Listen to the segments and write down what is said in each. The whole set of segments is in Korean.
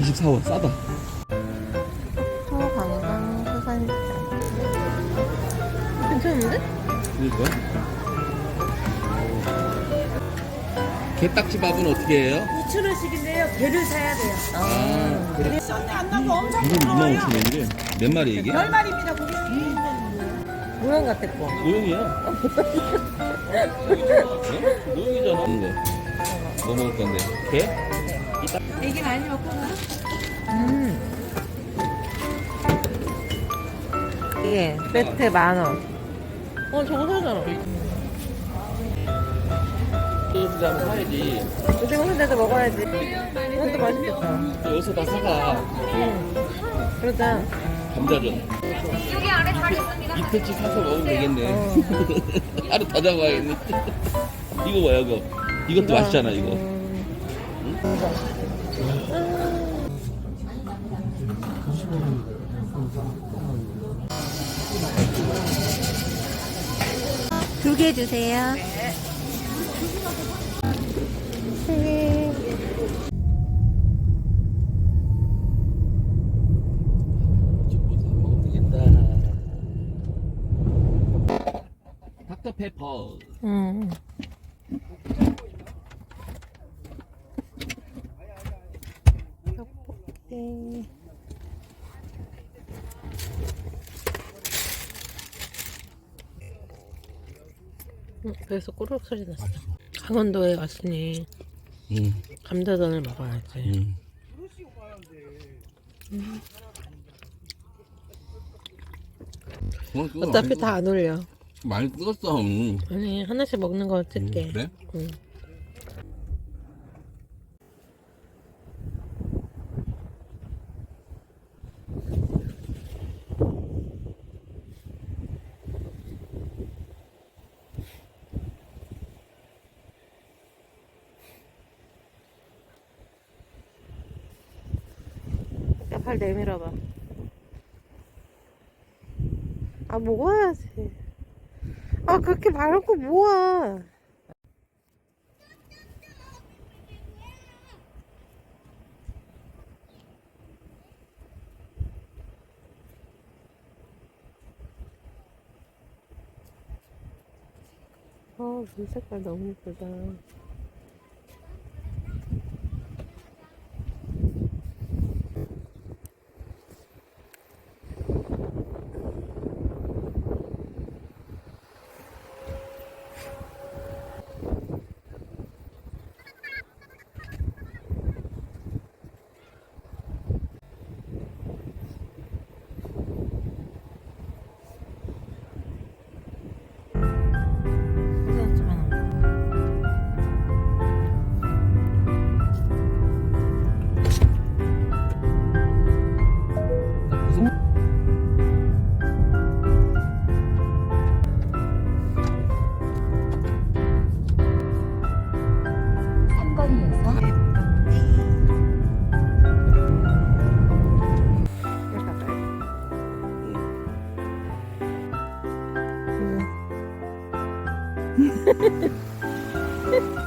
24원 싸다. 소관광 수산시장. 괜찮은데? 그러니까. 게딱지밥은 어떻게 해요? 2,000원씩인데요. 배를 사야 돼요. 아, 그래. 썬데 안 나고 엄청 이건 부러워요. 25,000원인데 몇 마리 이게? 열 마리입니다, 고객님. 모양 같았고. 노영이야. 어? 노영이잖아. 이거. 뭐 먹을 건데? 게? 애기 많이 먹고 가. 음. 이게 세트 만 원. 어, 저거 사잖아. 사야지. 순대도 먹어야지. 이것도 맛있겠다. 여기서 다 사가. 응. 그러자. 감자전. 여기 안에 자리 있습니다. 이틀치 사서 먹으면 되겠네. 어. 하루 다 잡아야겠네. 이거 뭐야, 이거? 이것도 맛있잖아, 이거. 음. 두개 주세요. 네. 닥터페퍼. 음. 음, 그래서 꼬르륵 소리 났어. 강원도에 왔으니 응, 감자전을 먹어야지. 응. 어, 그거 어차피 많이 다 안 올려. 뜨- 많이 뜨겁어. 응. 아니 하나씩 먹는 거 찍게. 음, 그래? 응. 야, 발 내밀어봐. 아, 먹어야지. 아, 그렇게 말고 뭐야. 아, 물 색깔 너무 예쁘다.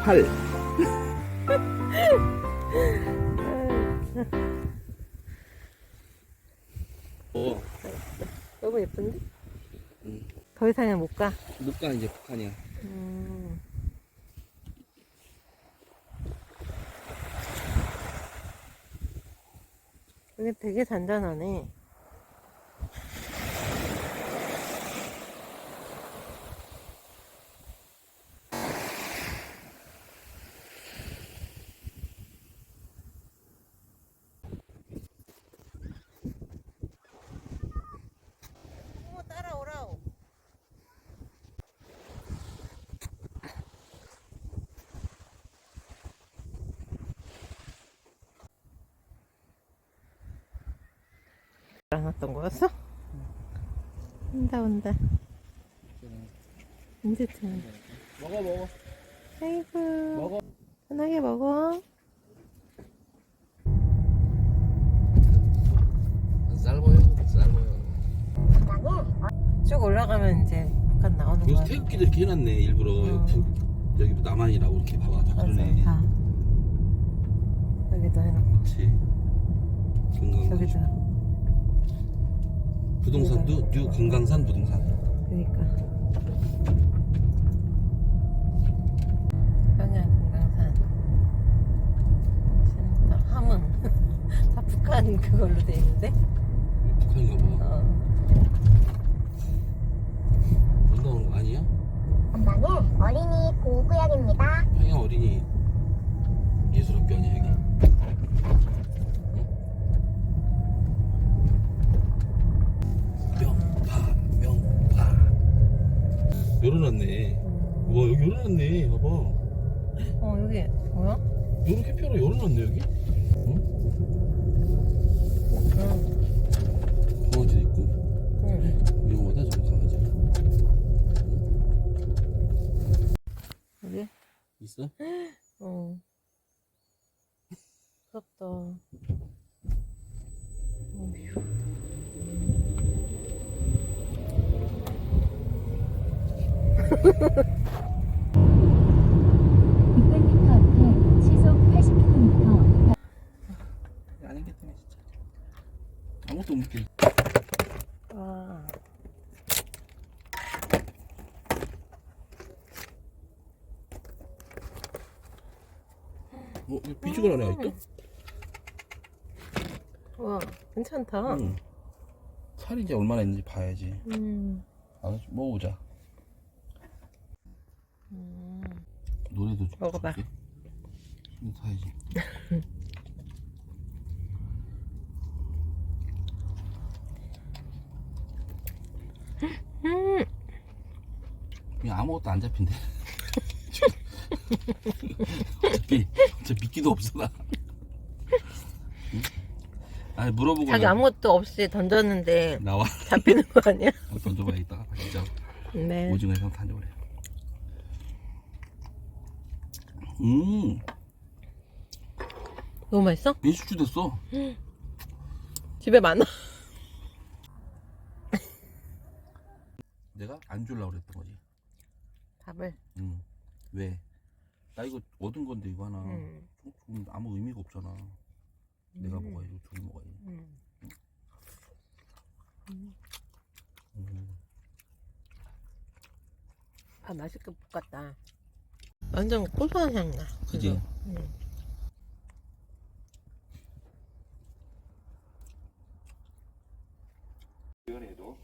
팔. 어, 너무 예쁜데? 응. 더 이상은 못 가. 못가 이제 북한이야. 음. 이게 되게 잔잔하네. 따라오라오. 안 왔던 거였어? 온다 온다 언제쯤 먹어 먹어. 아이고 먹어. 편하게 먹어. 쭉 올라가면 이제 북한 나오는 여기서 거야 태극기도 이렇게 해놨네 일부러 어. 여기, 북- 여기 남한이라고 이렇게 봐봐 다 그러네. 다 여기도 해놓고 그렇지. 금강 저기다. 부동산도 뉴 금강산 부동산 그니까. 평양 금강산. 진짜 함흥. 다 북한 그걸로 돼 있는데. 북한인가 봐 어. 못 나오는 거 아니야? 전방은 어린이 보호구역입니다. 평양 어린이 예술학교 아니야 여기? 열어놨네 와 여기 열어놨네 봐봐 어 여기 뭐야? 이렇게 펴로 열어놨네 여기 응? 응. 강아지도 있고 응. 위험하다 저 강아지 여기? 있어? 어. 무섭다. 앞에 시속 80km. 아니기 때문에 진짜 아무것도 못 느끼 아. 어? 이거 비주얼 안에 아직도? 와, 괜찮다. 응 살이 이제 얼마나 있는지 봐야지 음. 아, 먹어보자 음. 노래도 좀 먹어봐. 줄게. 좀 사야지 음. 그냥 아무것도 안 잡힌대 어차피 진짜 미끼도 없어 나 응? 아니 물어보고 자기 아무것도 없이 던졌는데 나와 잡히는 거 아니야? 던져봐야겠다 진짜 네. 오징어에서 다녀오래 음 너무 맛있어? 민수주 됐어 집에 많아. 내가 안 줄라 그랬던 거지 밥을. 응. 왜? 나 이거 얻은 건데 이거 하나 음. 좀- 좀 아무 의미가 없잖아 내가 음. 먹어야지 둘이 먹어야지 음. 음. 밥 맛있게 볶았다. 완전 고소한 향 나. 그지? 응. 위원회도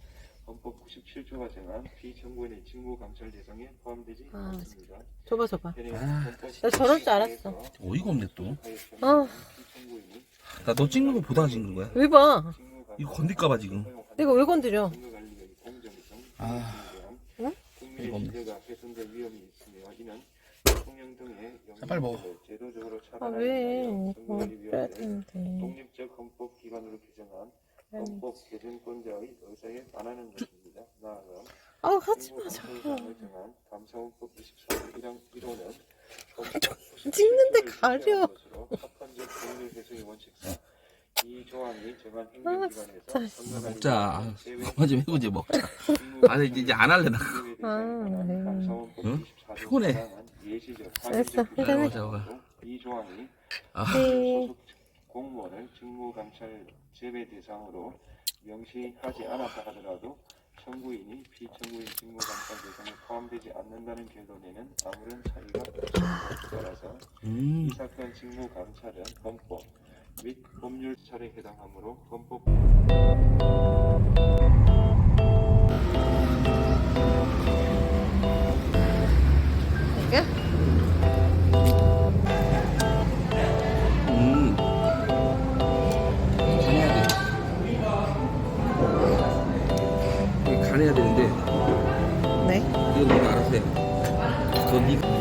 헌법 97조가 정한 피청구인의 직무 감찰 대상에 포함되지 아, 않습니다. 줘봐, 줘봐. 아, 나 저럴 줄 알았어. 97조에서 어이가 없네 또. 아. 피청구인이 나너 찍는 거 보다가 찍는 거야. 왜 봐? 이거 건들까봐 지금. 내가 왜 건드려? 아. 응? 이거 없네. 등의 빨리 먹어. 제도적으로 아, 왜? 어, 선거관리위원회를 되는데. 독립적 헌법 기관으로 규정한 아니. 헌법 개정권자의 의사에 반하는 것입니다. 나아가 아, 하지 마, 자꾸. 감사원법 23 1항 1호는 찍는데 가려. 합헌적 법률 개정의 원칙상 이 조항이 정한 아. 행정기관에서 먹자. 그만 좀 해보지 먹자. 아니, 이제- 이제 안 할래, 나. 아, 네. 응? 피곤해. 알았어, 한잔 해. 먹자, 먹자. 이 조항이 아, 네. 소속 공무원을 직무감찰 제외 대상으로 명시하지 않았다 하더라도 청구인이 피청구인 직무감찰 대상에 포함되지 않는다는 결론에는 아무런 차이가 없습니다. 따라서 음. 이 사건 직무감찰은 헌법 및 법률 차례에 해당하므로 헌법 이